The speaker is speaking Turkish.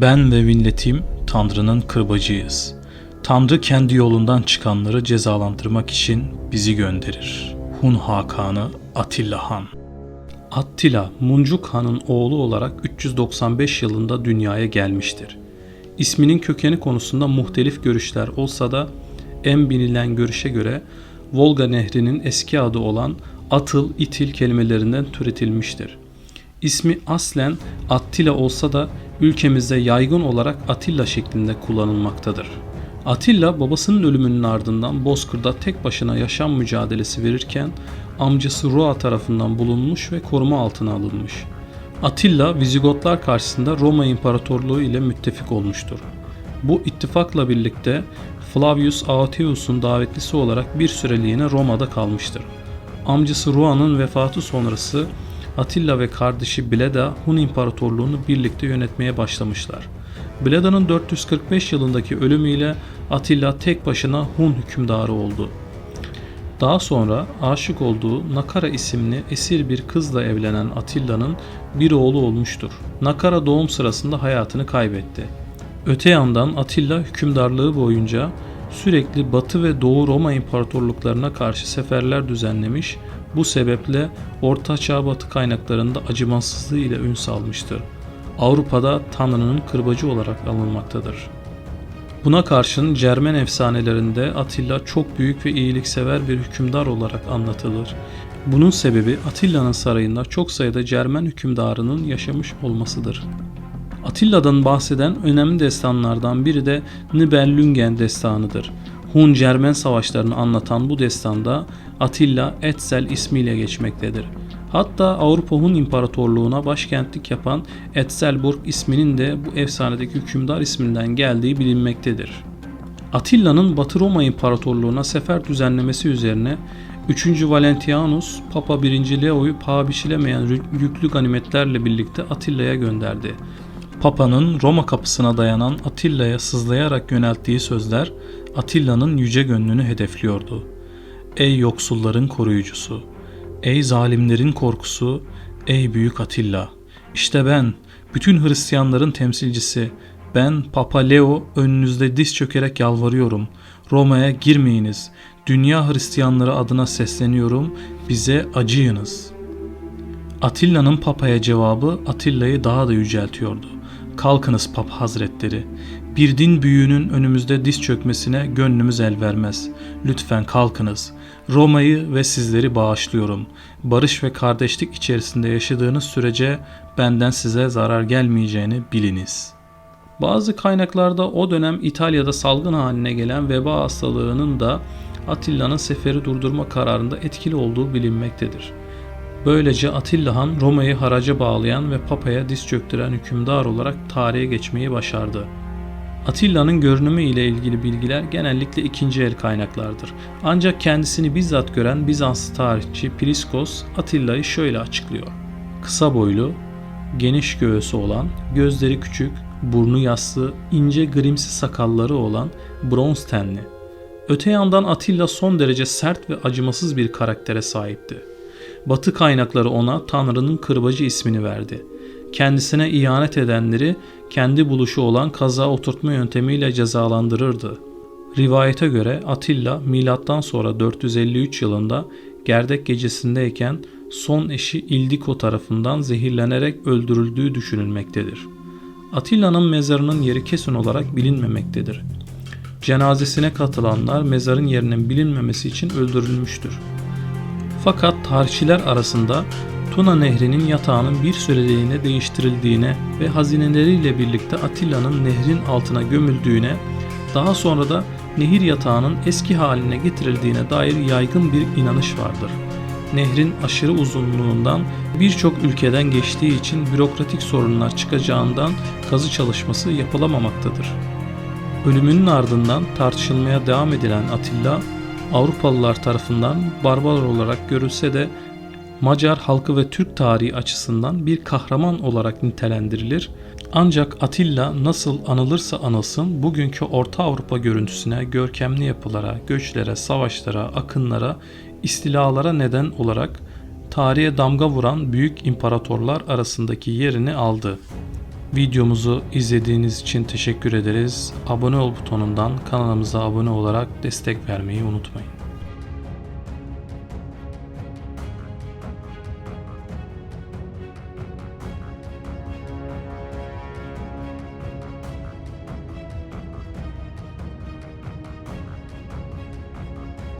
Ben ve milletim Tanrı'nın kırbacıyız. Tanrı kendi yolundan çıkanları cezalandırmak için bizi gönderir. Hun Hakanı Atilla Han Attila, Muncuk Han'ın oğlu olarak 395 yılında dünyaya gelmiştir. İsminin kökeni konusunda muhtelif görüşler olsa da en bilinen görüşe göre Volga Nehri'nin eski adı olan Atıl, İtil kelimelerinden türetilmiştir. İsmi aslen Attila olsa da ülkemizde yaygın olarak Atilla şeklinde kullanılmaktadır. Atilla babasının ölümünün ardından Bozkır'da tek başına yaşam mücadelesi verirken amcası Roa tarafından bulunmuş ve koruma altına alınmış. Atilla Vizigotlar karşısında Roma İmparatorluğu ile müttefik olmuştur. Bu ittifakla birlikte Flavius Aetius'un davetlisi olarak bir süreliğine Roma'da kalmıştır. Amcası Roa'nın vefatı sonrası Atilla ve kardeşi Bleda Hun İmparatorluğunu birlikte yönetmeye başlamışlar. Bleda'nın 445 yılındaki ölümüyle Atilla tek başına Hun hükümdarı oldu. Daha sonra aşık olduğu Nakara isimli esir bir kızla evlenen Atilla'nın bir oğlu olmuştur. Nakara doğum sırasında hayatını kaybetti. Öte yandan Atilla hükümdarlığı boyunca sürekli Batı ve Doğu Roma imparatorluklarına karşı seferler düzenlemiş, bu sebeple Orta Çağ Batı kaynaklarında acımasızlığı ile ün salmıştır. Avrupa'da Tanrı'nın kırbacı olarak anılmaktadır. Buna karşın Cermen efsanelerinde Atilla çok büyük ve iyiliksever bir hükümdar olarak anlatılır. Bunun sebebi Atilla'nın sarayında çok sayıda Cermen hükümdarının yaşamış olmasıdır. Atilla'dan bahseden önemli destanlardan biri de Nibelungen destanıdır. Hun Cermen savaşlarını anlatan bu destanda Atilla Etzel ismiyle geçmektedir. Hatta Avrupa Hun İmparatorluğu'na başkentlik yapan Etzelburg isminin de bu efsanedeki hükümdar isminden geldiği bilinmektedir. Atilla'nın Batı Roma İmparatorluğu'na sefer düzenlemesi üzerine 3. Valentianus, Papa 1. Leo'yu paha biçilemeyen yüklü ganimetlerle birlikte Atilla'ya gönderdi. Papa'nın Roma kapısına dayanan Atilla'ya sızlayarak yönelttiği sözler Atilla'nın yüce gönlünü hedefliyordu. Ey yoksulların koruyucusu, ey zalimlerin korkusu, ey büyük Atilla. İşte ben, bütün Hristiyanların temsilcisi, ben Papa Leo önünüzde diz çökerek yalvarıyorum. Roma'ya girmeyiniz. Dünya Hristiyanları adına sesleniyorum. Bize acıyınız. Atilla'nın Papa'ya cevabı Atilla'yı daha da yüceltiyordu. Kalkınız Papa Hazretleri. Bir din büyüğünün önümüzde diz çökmesine gönlümüz el vermez. Lütfen kalkınız. Roma'yı ve sizleri bağışlıyorum. Barış ve kardeşlik içerisinde yaşadığınız sürece benden size zarar gelmeyeceğini biliniz. Bazı kaynaklarda o dönem İtalya'da salgın haline gelen veba hastalığının da Atilla'nın seferi durdurma kararında etkili olduğu bilinmektedir. Böylece Atilla Han Roma'yı haraca bağlayan ve Papa'ya diz çöktüren hükümdar olarak tarihe geçmeyi başardı. Atilla'nın görünümü ile ilgili bilgiler genellikle ikinci el kaynaklardır. Ancak kendisini bizzat gören Bizanslı tarihçi Priskos Atilla'yı şöyle açıklıyor. Kısa boylu, geniş göğsü olan, gözleri küçük, burnu yassı, ince grimsi sakalları olan, bronz tenli. Öte yandan Atilla son derece sert ve acımasız bir karaktere sahipti. Batı kaynakları ona Tanrı'nın kırbacı ismini verdi. Kendisine ihanet edenleri kendi buluşu olan kaza oturtma yöntemiyle cezalandırırdı. Rivayete göre Atilla milattan sonra 453 yılında Gerdek gecesindeyken son eşi Ildiko tarafından zehirlenerek öldürüldüğü düşünülmektedir. Atilla'nın mezarının yeri kesin olarak bilinmemektedir. Cenazesine katılanlar mezarın yerinin bilinmemesi için öldürülmüştür. Fakat tarihçiler arasında Tuna Nehri'nin yatağının bir süreliğine değiştirildiğine ve hazineleriyle birlikte Atilla'nın nehrin altına gömüldüğüne, daha sonra da nehir yatağının eski haline getirildiğine dair yaygın bir inanış vardır. Nehrin aşırı uzunluğundan birçok ülkeden geçtiği için bürokratik sorunlar çıkacağından kazı çalışması yapılamamaktadır. Ölümünün ardından tartışılmaya devam edilen Atilla, Avrupalılar tarafından barbar olarak görülse de Macar halkı ve Türk tarihi açısından bir kahraman olarak nitelendirilir. Ancak Atilla nasıl anılırsa anılsın bugünkü Orta Avrupa görüntüsüne, görkemli yapılara, göçlere, savaşlara, akınlara, istilalara neden olarak tarihe damga vuran büyük imparatorlar arasındaki yerini aldı. Videomuzu izlediğiniz için teşekkür ederiz. Abone ol butonundan kanalımıza abone olarak destek vermeyi unutmayın.